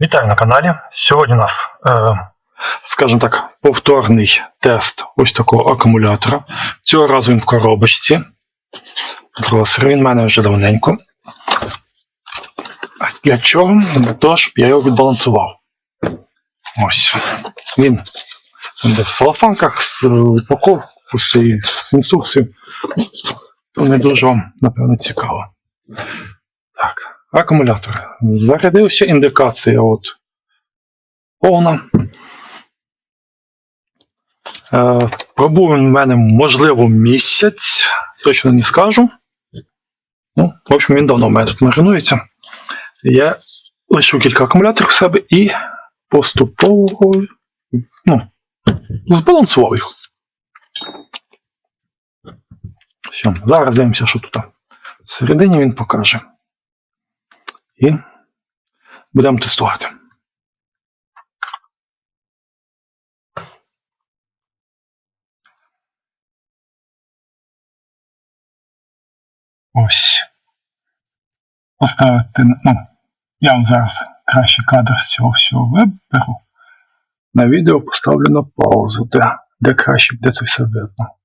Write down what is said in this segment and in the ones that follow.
Вітаю на каналі. Сьогодні у нас, е, скажімо так, повторний тест ось такого акумулятора. Цього разу він в коробочці. Гросер, він в мене вже давненько. Для чого? Для того, щоб я його відбалансував. Ось. Він де в салафанках з упаковкою, з з інструкцією. Не дуже вам, напевно, цікаво. Так, акумулятор. Зарядився індикація от повна. Е, пробув він в мене, можливо, місяць, точно не скажу. Ну, в общем, він давно в мене тут маринується. Я лишу кілька акумуляторів в себе і поступово ну, збалансував їх. Все, зараз дивимося, що тут. Всередині він покаже. І будемо тестувати. Ось. Поставити, ну, я вам зараз кращий кадр з цього всього виберу. На відео поставлю на паузу, де, де краще буде це все видно.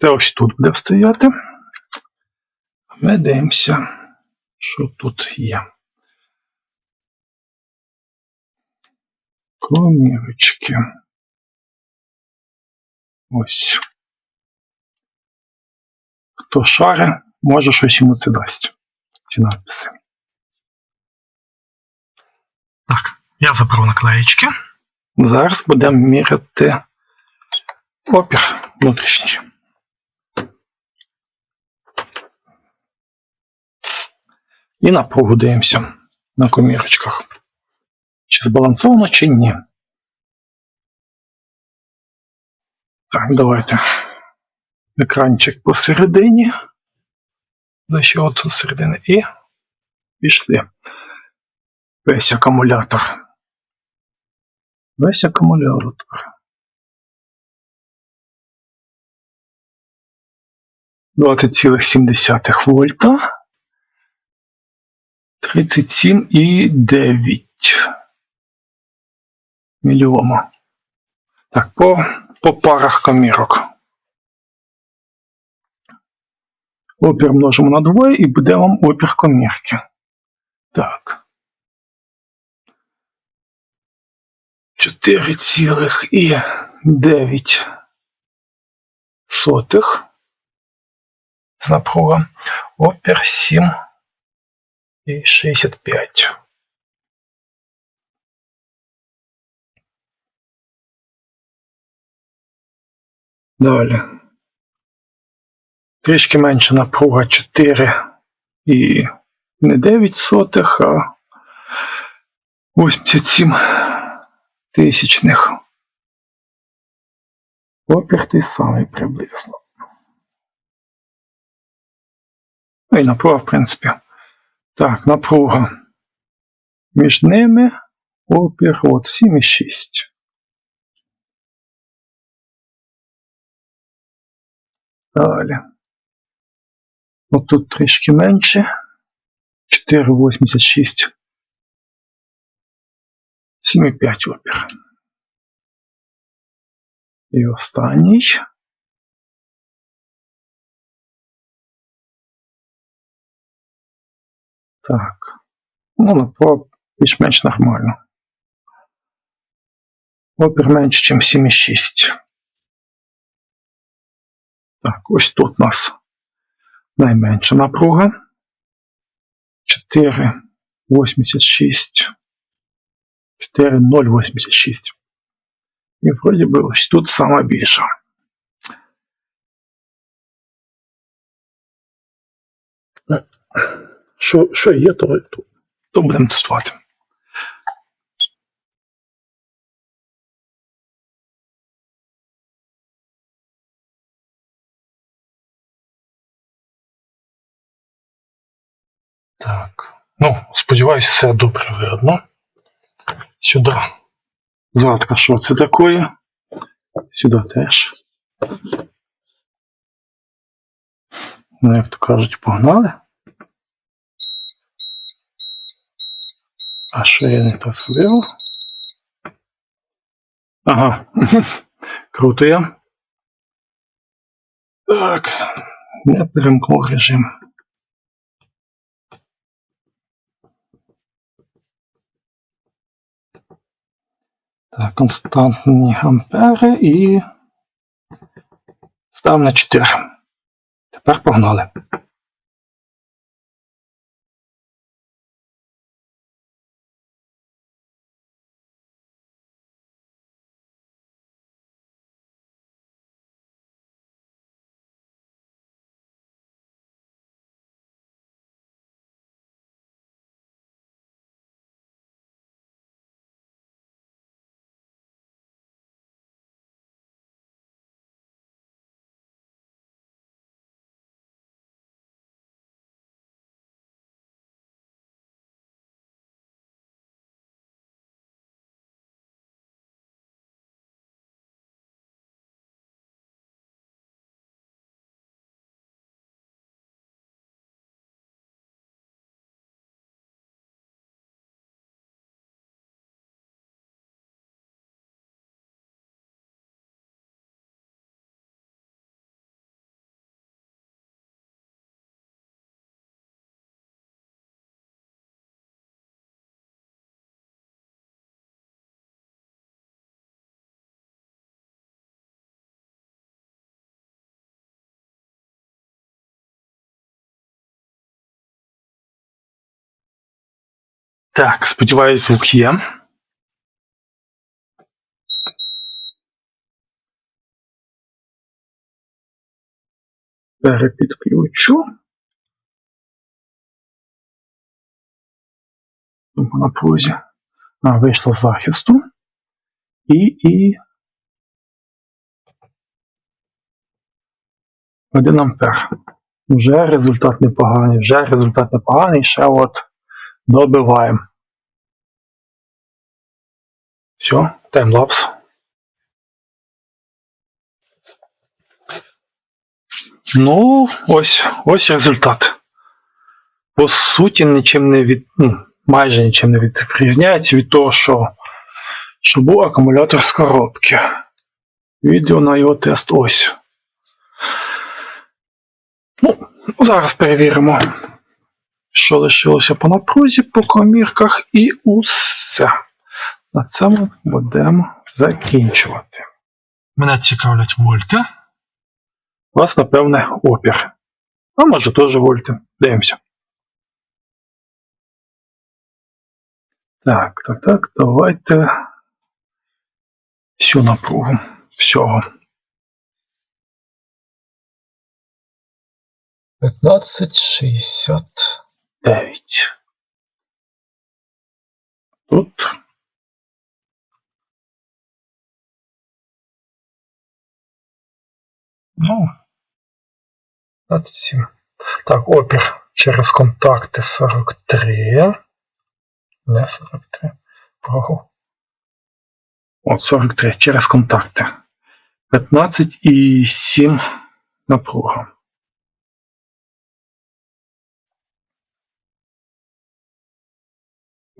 Це ось тут буде стояти. Ми дивимося, що тут є. Комірочки. Ось. Хто шаре, може щось йому це дасть. Ці надписи. Так, я заберу наклеєчки. Зараз будемо міряти опір внутрішній. І напругу дивимося на комірочках. Чи збалансовано, чи ні. Так, давайте. Екранчик посередині. Ще от посередині. І пішли. Весь акумулятор. Весь акумулятор. 20,7 вольта. 37,9 мільйома. Так, по, по парах комірок. Опір множимо на двоє і буде вам опір комірки. Так. 4,9 сотих. Напруга. Опір 7 і 65. Далі. Трішки менше напруга 4 і не 9 сотих, а 87 тисячних. Опір той самий приблизно. Ну і напруга, в принципі. Так, напруга. Між ними опір от 7,6. Далі. От тут трішки менше. 4,86. 7,5 опір. І останній. Так. Ну, напруга більш-менш нормально. Опір менше, ніж 7,6. Так, ось тут у нас найменша напруга. 4,86. 4,086. І вроді би ось тут сама більша. Що, що є, то, то, то будемо тестувати. Так. Ну, сподіваюся, все добре видно. Сюди. Згадка, що це таке? Сюди теж. Ну, як то кажуть, погнали. А що я не то зробив? Ага. Круто я. Так. Не перемкнув режим. Так, константні ампери і став на 4. Тепер погнали. Так, сподіваюсь, звук є. Перепідключу. По напрузі. А, вийшло з захисту. І, і. 1 ампер. Вже результат непоганий, вже результат непоганий. Ще от добиваємо. Все, таймлапс. Ну, ось, ось результат. По суті, нічим не від. Ну, майже нічим не відрізняється від того, що, що був акумулятор з коробки. Відео на його тест ось. Ну, зараз перевіримо, що лишилося по напрузі, по комірках і усе. На цьому будемо закінчувати. Мене цікавлять вольти. Вас, напевне, опір. А може теж вольти. Дивимося. Так, так, так, давайте всю напругу всього. 1569. Тут. Ну. 27. Так, опір через контакти 43. Не 43. Прогу. От 43 через контакти. 15 і 7 напруга.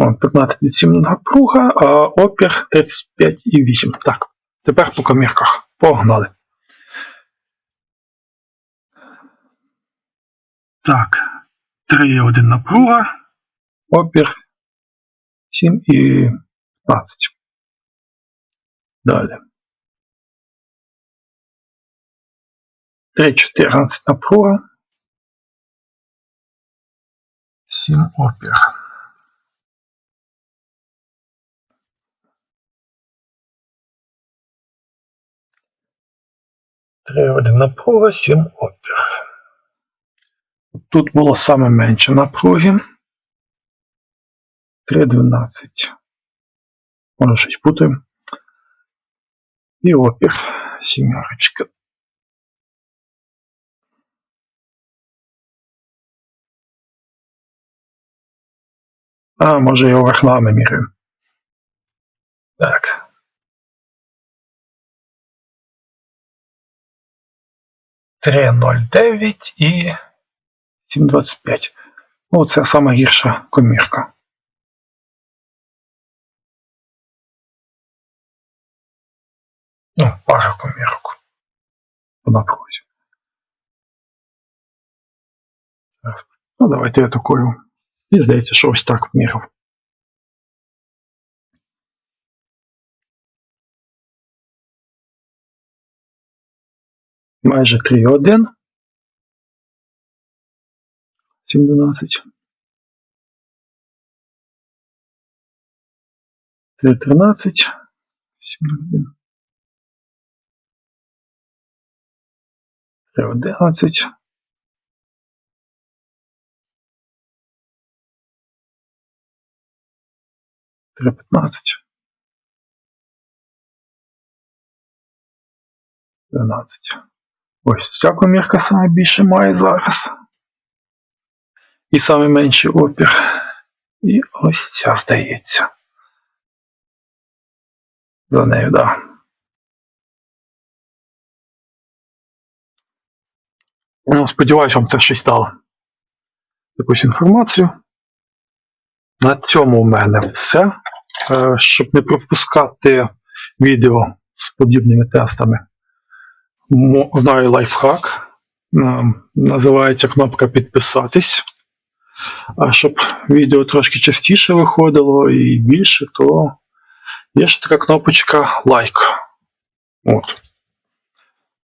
15,7 напруга, а опір 35,8. Так, тепер по комірках. Погнали. Так, 3,1 напруга, опір 7 і 15. Далі. 3,14 напруга. 7 опір. Три один напруга, 7 опір. тут було саме менше напруги. 3,12. Може щось путаємо. І опір. Сімерочка. А, може його верхнами міряю. Так. Три ноль дев'ять і 7,25. Ну, це сама гірша комірка. Ну, пара комірок. По напрузі. Ну, давайте я такою. І здається, що ось так міряв. майже 3,1. 7,12. 3,13. 7,01. 3,11. 3,15. 12. Ось ця комірка саме більше має зараз. І саме менший опір. І ось ця здається. За нею, так. Да. Ну, сподіваюся, вам це щось дало. Якусь інформацію. На цьому у мене все. Е, Щоб не пропускати відео з подібними тестами, знаю лайфхак. Називається кнопка підписатись. А щоб відео трошки частіше виходило і більше, то є ще така кнопочка лайк. От.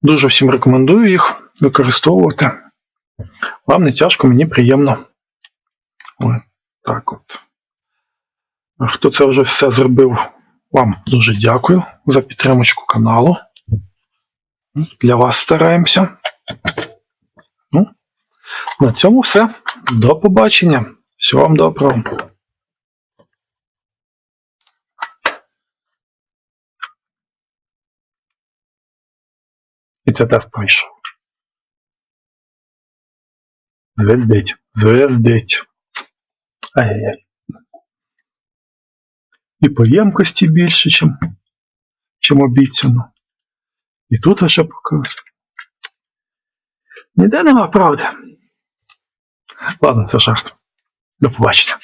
Дуже всім рекомендую їх використовувати. Вам не тяжко, мені приємно. Ось так от. Хто це вже все зробив, вам дуже дякую за підтримочку каналу. Для вас стараємося. Ну, на цьому все. До побачення. Всього вам доброго. І це тест пройшов. Звездить. Звездить. Ай-яй-яй. І по ємкості більше, чим, чим обіцяно. І тут лише показує. Ніде нема правди. Ладно, це жарт. До побачення.